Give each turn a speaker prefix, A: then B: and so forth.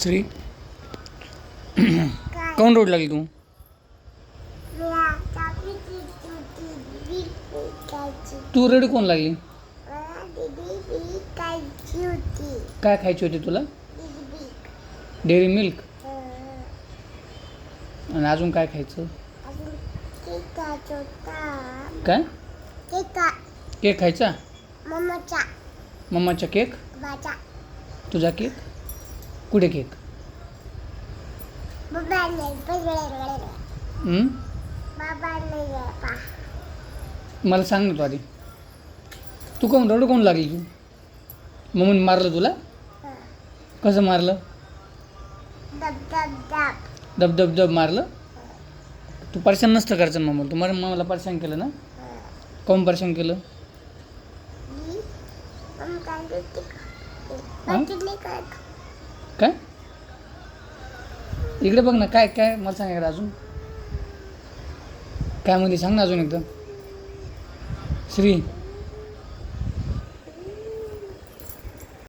A: श्री काऊन रोड लागली तू? तू रडी कोण लागली? काय खायची होती तुला? Dairy milk? आणि अजून काय खायचं? काय?
B: केक
A: खायचा?
B: मम्माचा.
A: मम्माचा केक? तुझा केक? कुठे केक? हं? मला सांग ना तू आधी. तू कोण रडू कोण लागली तू? मम्मीने मारलं तुला? कसं मारलं?
B: दब दब दब
A: मारलं? तू परेशान नसतं करायचं मम्मा तू मला मला परेशान केलं ना? काऊन परेशान केलं?
B: मम्मी
A: हं? काय? इकडे बघ ना काय काय मला सांग एकदा अजून. काय म्हणते सांग ना अजून एकदा. श्री